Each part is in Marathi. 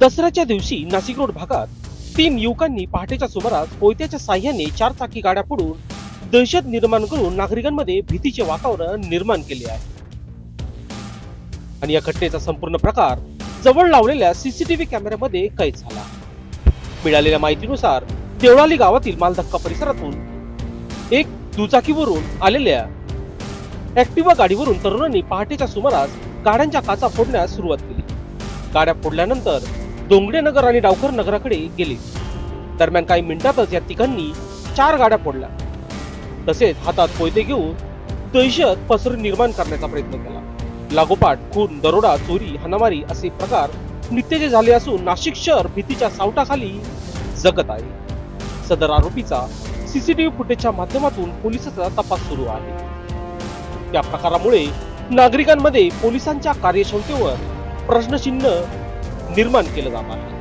दसऱ्याच्या दिवशी नाशिक रोड भागात तीन युवकांनी पहाटेच्या सुमारास कोयत्याच्या साह्याने चार चाकी गाड्या पुढून दहशत निर्माण करून नागरिकांमध्ये भीतीचे वातावरण निर्माण केले आहे. आणि या घटनेचा संपूर्ण प्रकार जवळ लावलेल्या सीसीटीव्ही कॅमेऱ्यामध्ये कैद झाला. मिळालेल्या माहितीनुसार देवळाली गावातील मालधक्का परिसरातून एक दुचाकीवरून आलेल्या ऍक्टिव्हा गाडीवरून तरुणांनी पहाटेच्या सुमारास गाड्यांच्या काचा फोडण्यास सुरुवात केली. गाड्या फोडल्यानंतर नगर आणि डावकर नगराकडे गेले. दरम्यान काही मिनिटातच या तिघांनी चार गाड्या फोडल्या. तसेच हातात कोयते घेऊन दहशत पसरून निर्माण करण्याचा प्रयत्न केला. लागोपाठ खून दरोडा चोरी हनामारी असे प्रकार नित्याचे झाले असून नाशिक शहर भीतीच्या सावटाखाली जगत आहे. सदर आरोपीचा सीसीटीव्ही फुटेजच्या माध्यमातून पोलिसांचा तपास सुरू आहे. त्या प्रकारामुळे नागरिकांमध्ये पोलिसांच्या कार्यक्षमतेवर प्रश्नचिन्ह निर्माण केलं जात आहे.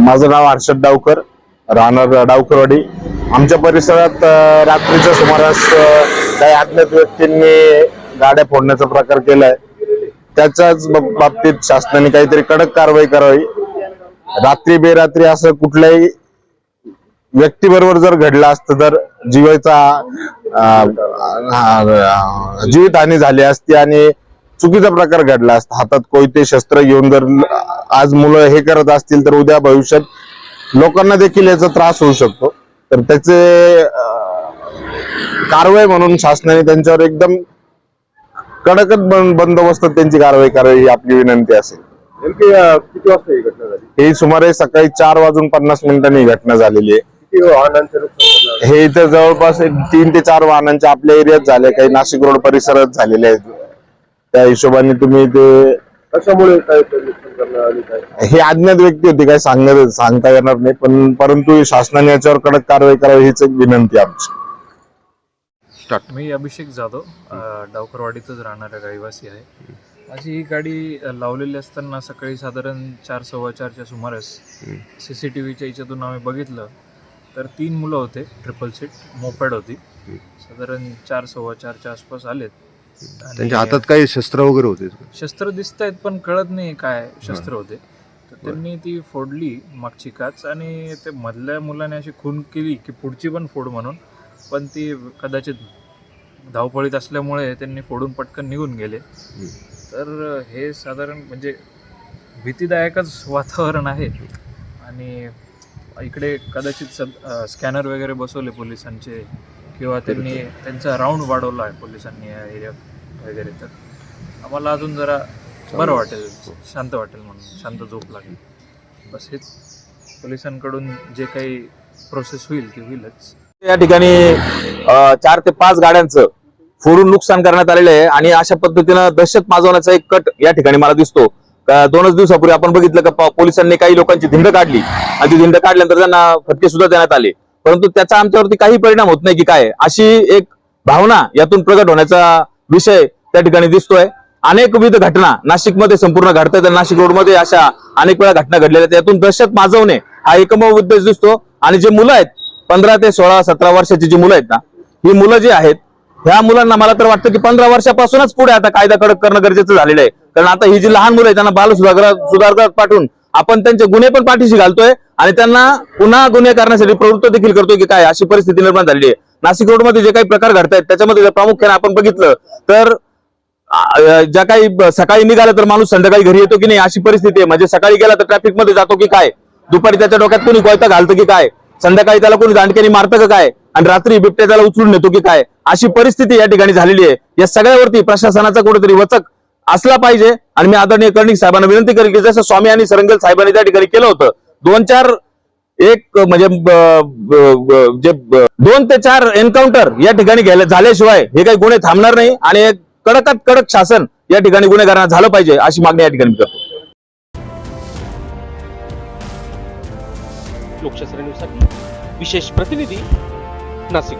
माझं नाव हर्षद डावकर राहणार डावकरवाडी. आमच्या परिसरात रात्रीच्या सुमारास काही अज्ञात व्यक्तींनी गाड्या फोडण्याचा प्रकार केलाय. त्याच्याच बाबतीत शासनाने काहीतरी कडक कारवाई करावी. रात्री बेरात्री असं कुठल्याही व्यक्तीबरोबर जर घडलं असतं तर जीवाचा अं, जीवितहानी झाली असती आणि चुकीचा प्रकार घडला असता. हातात कोयते शस्त्र घेऊन जर आज मुलं हे करत असतील तर उद्या भविष्यात लोकांना देखील याचा त्रास होऊ शकतो. तर त्याचे कारवाई म्हणून शासनाने त्यांच्यावर एकदम कडकच बंदोबस्त त्यांची कारवाई करावी ही आपली विनंती असेल. किती वाजता ही घटना झाली? ही सुमारे सकाळी चार वाजून पन्नास मिनिटांनी ही घटना झालेली आहे. किती वाहनांचे नुकसान झालं? हे इथं जवळपास एक तीन ते चार वाहनांच्या आपल्या एरियात झाले काही नाशिक रोड परिसरात झालेले आहेत. त्या हिशोबाने तुम्ही ते कशामुळे काय ते नुकसान करण्यात आली काय? ही अज्ञात व्यक्ती होती काय सांगण्यात सांगता येणार नाही पण परंतु शासनाने याच्यावर कडक कारवाई करावी हीच एक विनंती आहे आमची. मी अभिषेक जाधव अ, डावकरवाडीतच राहणारा रहिवासी आहे. अशी ही गाडी अ, लावलेली असताना सकाळी साधारण चार सव्वा चारच्या सुमारास सी सी टी व्हीच्या याच्यातून आम्ही बघितलं. तर तीन मुलं होते ट्रिपल सीट मोपॅड होती. साधारण चार सव्वा चारच्या आसपास आलेत. त्यांच्या हातात काही शस्त्र वगैरे होते? शस्त्र दिसत आहेत पण कळत नाही काय शस्त्र होते. तर त्यांनी ती फोडली मागची काच आणि ते मधल्या मुलाने अशी खून केली की पुढची पण फोड म्हणून. पण ती कदाचित धावपळीत असल्यामुळे त्यांनी फोडून पटकन निघून गेले. तर हे साधारण म्हणजे भीतीदायकच वातावरण आहे. आणि इकडे कदाचित सब स्कॅनर वगैरे बसवले पोलिसांचे किंवा त्यांनी त्यांचा राऊंड वाढवला आहे पोलिसांनी या एरियात वगैरे तर. आम्हाला अजून जरा बरं वाटेल शांत वाटेल म्हणून शांत झोप लागेल. बस हेच पोलिसांकडून जे काही प्रोसेस होईल ती होईलच. या ठिकाणी चार ते पाच गाड्यांचं फोडून नुकसान करण्यात आलेलं आहे आणि अशा पद्धतीनं दहशत माजवण्याचा एक कट या ठिकाणी मला दिसतो. दोनच दिवसापूर्वी आपण बघितलं का प- पोलिसांनी काही लोकांची धिंड काढली. आणि ती धिंड काढल्यानंतर त्यांना फटके सुद्धा देण्यात आले. परंतु त्याचा आमच्यावरती काही परिणाम होत नाही की काय? अशी एक भावना यातून प्रगट होण्याचा विषय त्या ठिकाणी दिसतोय. अनेकविध घटना नाशिकमध्ये संपूर्ण घडतात तर नाशिक रोडमध्ये अशा अनेक वेळा घटना घडलेल्या आहेत. यातून दहशत माजवणे हा एकमेव उद्देश दिसतो. आणि जे मुलं आहेत पंधरा ते सोळा सतरा वर्षाची जी मुलं आहेत ना ही मुलं जी आहेत ह्या मुलांना मला तर वाटतं की पंधरा वर्षापासूनच पुढे आता कायदा कडक करणं गरजेचं झालेलं आहे. कारण आता ही जी लहान मुलं आहे त्यांना बाल सुधागृहात सुधारगृहात पाठवून. आपण त्यांचे गुन्हे पण पाठीशी घालतोय आणि त्यांना पुन्हा गुन्हे करण्यासाठी प्रवृत्त देखील करतोय की काय अशी परिस्थिती निर्माण झालेली आहे. नाशिक रोडमध्ये जे काही प्रकार घडतायत त्याच्यामध्ये जर प्रामुख्याने आपण बघितलं तर ज्या काही सकाळी निघालं तर माणूस संध्याकाळी घरी येतो की नाही अशी परिस्थिती आहे. म्हणजे सकाळी गेला तर ट्रॅफिकमध्ये जातो की काय? दुपारी त्याच्या डोक्यात कोणी कोयता घालतं की काय? संध्याकाळी त्याला कोणी दांडक्याने मारतं का काय? आणि रात्री बिबट्या त्याला उचलून नेतो की काय? अशी परिस्थिती या ठिकाणी झालेली आहे. या सगळ्यावरती प्रशासनाचा कुठेतरी वचक असला पाहिजे. आणि मी आदरणीय कर्णिक साहेबांना विनंती करेल की जसं स्वामी आणि सरंगल साहेबांनी त्या ठिकाणी केलं होतं दोन चार एक म्हणजे जे दोन ते चार एन्काउंटर या ठिकाणी घ्यायला झाल्याशिवाय हे काही गुन्हे थांबणार नाही. आणि कडकात कडक शासन या ठिकाणी गुन्हेगारांना झालं पाहिजे अशी मागणी या ठिकाणी करतो. लोकशास्त्र न्यूजसाठी विशेष प्रतिनिधी नाशिक.